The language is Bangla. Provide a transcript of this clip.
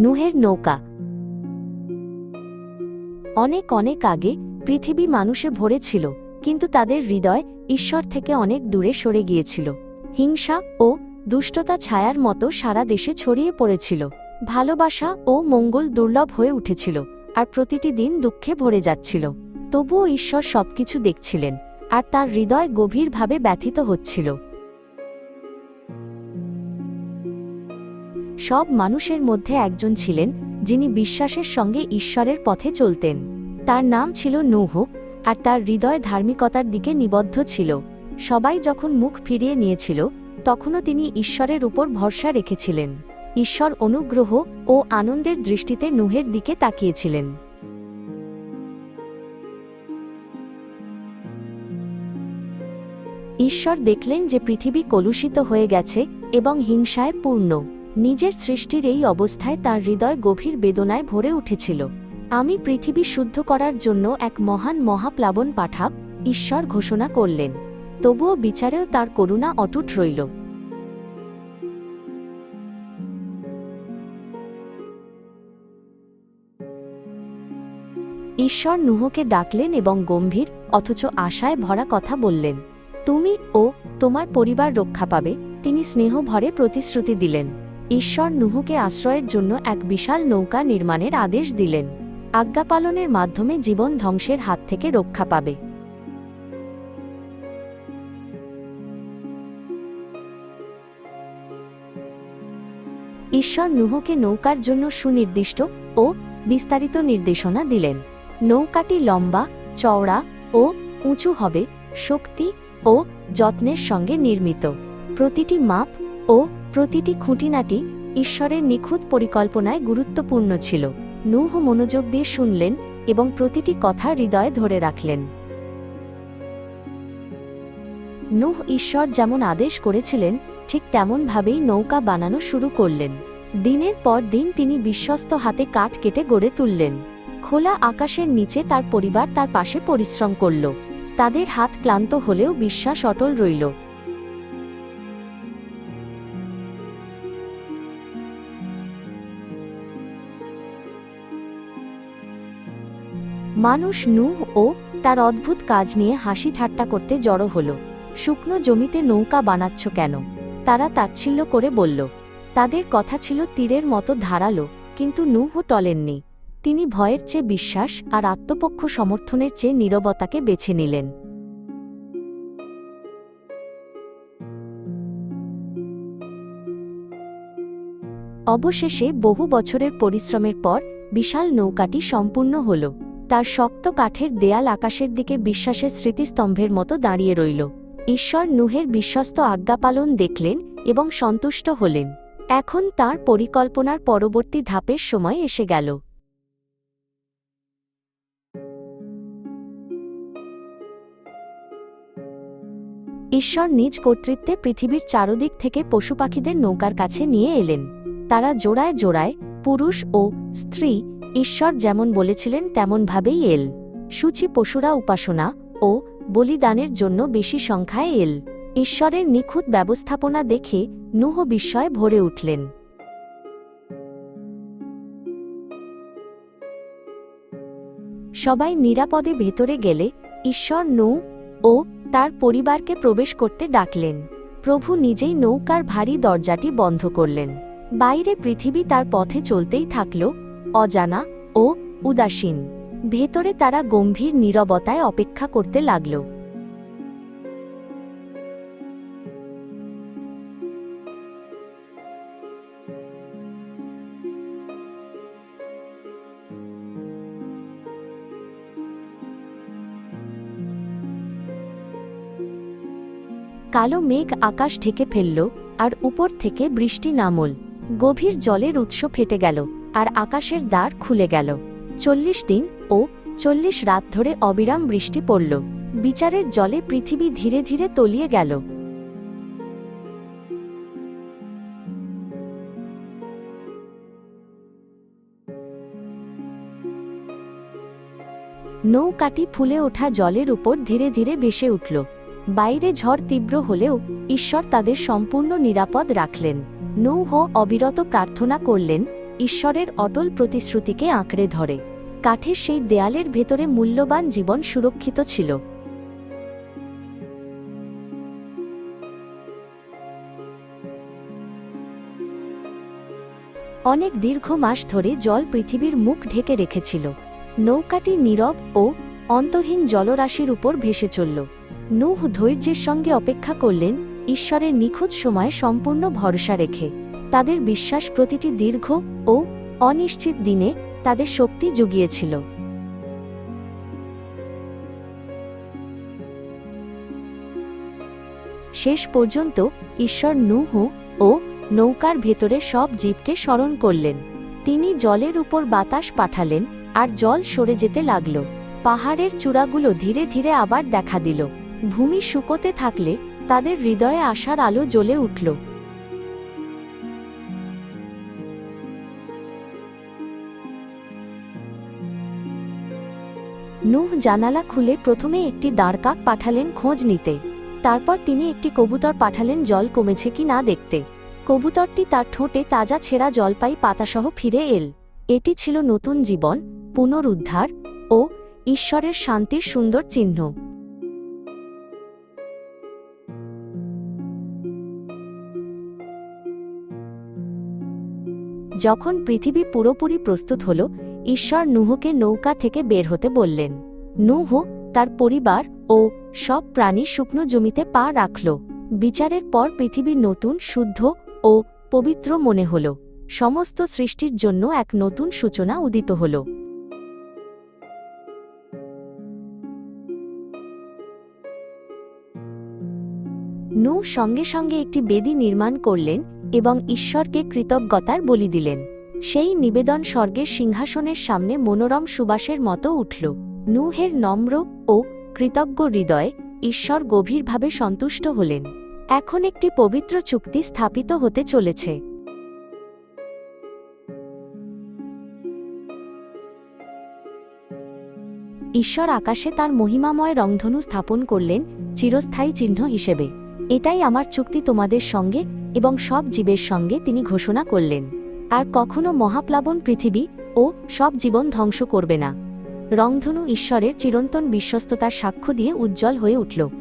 নুহের নৌকা। অনেক অনেক আগে পৃথিবী মানুষে ভরে ছিল, কিন্তু তাদের হৃদয় ঈশ্বর থেকে অনেক দূরে সরে গিয়েছিল। হিংসা ও দুষ্টতা ছায়ার মতো সারা দেশে ছড়িয়ে পড়েছিল। ভালোবাসা ও মঙ্গল দুর্লভ হয়ে উঠেছিল, আর প্রতিটি দিন দুঃখে ভরে যাচ্ছিল। তবুও ঈশ্বর সবকিছু দেখছিলেন, আর তার হৃদয় গভীরভাবে ব্যথিত হচ্ছিল। সব মানুষের মধ্যে একজন ছিলেন, যিনি বিশ্বাসের সঙ্গে ঈশ্বরের পথে চলতেন। তার নাম ছিল নূহ, আর তার হৃদয় ধার্মিকতার দিকে নিবদ্ধ ছিল। সবাই যখন মুখ ফিরিয়ে নিয়েছিল, তখনও তিনি ঈশ্বরের উপর ভরসা রেখেছিলেন। ঈশ্বর অনুগ্রহ ও আনন্দের দৃষ্টিতে নুহের দিকে তাকিয়েছিলেন। ঈশ্বর দেখলেন যে পৃথিবী কলুষিত হয়ে গেছে এবং হিংসায় পূর্ণ। নিজের সৃষ্টির এই অবস্থায় তার হৃদয় গভীর বেদনায় ভরে উঠেছিল। আমি পৃথিবী শুদ্ধ করার জন্য এক মহান মহাপ্লাবন পাঠাব, ঈশ্বর ঘোষণা করলেন। তবুও বিচারেও তার করুণা অটুট রইল। ঈশ্বর নুহকে ডাকলেন এবং গম্ভীর, অথচ আশায় ভরা কথা বললেন, তুমি ও তোমার পরিবার রক্ষা পাবে। তিনি স্নেহ ভরে প্রতিশ্রুতি দিলেন। ঈশ্বর নুহুকে আশ্রয়ের জন্য এক বিশাল নৌকা নির্মাণের আদেশ দিলেন। আজ্ঞা পালনের মাধ্যমে জীবন ধ্বংসের হাত থেকে রক্ষা পাবে। ঈশ্বর নুহকে নৌকার জন্য সুনির্দিষ্ট ও বিস্তারিত নির্দেশনা দিলেন। নৌকাটি লম্বা, চওড়া ও উঁচু হবে, শক্তি ও যত্নের সঙ্গে নির্মিত। প্রতিটি মাপ ও প্রতিটি খুঁটিনাটি ঈশ্বরের নিখুঁত পরিকল্পনায় গুরুত্বপূর্ণ ছিল। নূহ মনোযোগ দিয়ে শুনলেন এবং প্রতিটি কথা হৃদয়ে ধরে রাখলেন। নূহ ঈশ্বর যেমন আদেশ করেছিলেন, ঠিক তেমনভাবেই নৌকা বানানো শুরু করলেন। দিনের পর দিন তিনি বিশ্বস্ত হাতে কাঠ কেটে গড়ে তুললেন। খোলা আকাশের নিচে তার পরিবার তার পাশে পরিশ্রম করল। তাদের হাত ক্লান্ত হলেও বিশ্বাস অটল রইল। মানুষ নূহ ও তার অদ্ভুত কাজ নিয়ে হাসি ঠাট্টা করতে জড়ো হল। শুকনো জমিতে নৌকা বানাচ্ছ কেন? তারা তাচ্ছিল্য করে বলল, তাদের কথা ছিল তীরের মতো ধারালো, কিন্তু নূহ টলেননি। তিনি ভয়ের চেয়ে বিশ্বাস আর আত্মপক্ষ সমর্থনের চেয়ে নীরবতাকে বেছে নিলেন। অবশেষে বহু বছরের পরিশ্রমের পর বিশাল নৌকাটি সম্পূর্ণ হল। তার শক্ত কাঠের দেয়াল আকাশের দিকে বিশ্বাসের স্মৃতিস্তম্ভের মতো দাঁড়িয়ে রইল। ঈশ্বর নুহের বিশ্বস্ত আজ্ঞাপালন দেখলেন এবং সন্তুষ্ট হলেন। এখন তার পরিকল্পনার পরবর্তী ধাপের সময় এসে গেল। ঈশ্বর নিজ কর্তৃত্বে পৃথিবীর চারদিক থেকে পশু পাখিদের নৌকার কাছে নিয়ে এলেন। তারা জোড়ায় জোড়ায় পুরুষ ও স্ত্রী ঈশ্বর যেমন বলেছিলেন, তেমনভাবেই এল। সূচি পশুরা উপাসনা ও বলিদানের জন্য বেশি সংখ্যায় এল। ঈশ্বরের নিখুঁত ব্যবস্থাপনা দেখে নুহ বিস্ময়ে ভরে উঠলেন। সবাই নিরাপদে ভেতরে গেলে ঈশ্বর নৌ ও তার পরিবারকে প্রবেশ করতে ডাকলেন। প্রভু নিজেই নৌকার ভারী দরজাটি বন্ধ করলেন। বাইরে পৃথিবী তার পথে চলতেই থাকল অজানা ও উদাসীন। ভেতরে তারা গম্ভীর নীরবতায় অপেক্ষা করতে লাগল। কালো মেঘ আকাশ ঢেকে ফেলল, আর উপর থেকে বৃষ্টি নামল। গভীর জলের উৎস ফেটে গেল। আর আকাশের দ্বার খুলে গেল। চল্লিশ দিন ও চল্লিশ রাত ধরে অবিরাম বৃষ্টি পড়ল। বিচারের জলে পৃথিবী ধীরে ধীরে তলিয়ে গেল। নৌকাটি ফুলে ওঠা জলের উপর ধীরে ধীরে ভেসে উঠল। বাইরে ঝড় তীব্র হলেও ঈশ্বর তাদের সম্পূর্ণ নিরাপদ রাখলেন। নৌহ অবিরত প্রার্থনা করলেন ঈশ্বরের অটল প্রতিশ্রুতিকে আঁকড়ে ধরে। কাঠের সেই দেয়ালের ভেতরে মূল্যবান জীবন সুরক্ষিত ছিল। অনেক দীর্ঘ মাস ধরে জল পৃথিবীর মুখ ঢেকে রেখেছিল। নৌকাটি নীরব ও অন্তহীন জলরাশির উপর ভেসে চলল। নুহ ধৈর্যের সঙ্গে অপেক্ষা করলেন, ঈশ্বরের নিখুঁত সময়ে সম্পূর্ণ ভরসা রেখে। তাদের বিশ্বাস প্রতিটি দীর্ঘ ও অনিশ্চিত দিনে তাদের শক্তি জুগিয়েছিল। শেষ পর্যন্ত ঈশ্বর নূহ ও নৌকার ভেতরে সব জীবকে স্মরণ করলেন। তিনি জলের উপর বাতাস পাঠালেন আর জল সরে যেতে লাগল। পাহাড়ের চূড়াগুলো ধীরে ধীরে আবার দেখা দিল। ভূমি শুকোতে থাকলে তাদের হৃদয়ে আশার আলো জ্বলে উঠল। নূহ জানালা খুলে প্রথমে একটি দাঁড়কাক পাঠালেন খোঁজ নিতে। তারপর তিনি একটি কবুতর পাঠালেন জল কমেছে কি না দেখতে। কবুতরটি তার ঠোঁটে তাজা ছেঁড়া জলপাই পাতাসহ ফিরে এল। এটি ছিল নতুন জীবন, পুনরুদ্ধার ও ঈশ্বরের শান্তির সুন্দর চিহ্ন। যখন পৃথিবী পুরোপুরি প্রস্তুত হল ঈশ্বর নুহকে নৌকা থেকে বের হতে বললেন। নুহ তার পরিবার ও সব প্রাণী শুকনো জমিতে পা রাখল। বিচারের পর পৃথিবী নতুন, শুদ্ধ ও পবিত্র মনে হল। সমস্ত সৃষ্টির জন্য এক নতুন সূচনা উদিত হল। নু সঙ্গে সঙ্গে একটি বেদি নির্মাণ করলেন এবং ঈশ্বরকে কৃতজ্ঞতার বলি দিলেন। সেই নিবেদন স্বর্গের সিংহাসনের সামনে মনোরম সুবাসের মতো উঠল। নূহের নম্র ও কৃতজ্ঞ হৃদয়ে ঈশ্বর গভীরভাবে সন্তুষ্ট হলেন। এখন একটি পবিত্র চুক্তি স্থাপিত হতে চলেছে। ঈশ্বর আকাশে তার মহিমাময় রংধনু স্থাপন করলেন চিরস্থায়ী চিহ্ন হিসেবে। এটাই আমার চুক্তি তোমাদের সঙ্গে এবং সব জীবের সঙ্গে তিনি ঘোষণা করলেন। আর কখনো মহাপ্লাবন পৃথিবী ও সব জীবন ধ্বংস করবে না। রংধনু ঈশ্বরের চিরন্তন বিশ্বস্ততার সাক্ষ্য দিয়ে উজ্জ্বল হয়ে উঠল।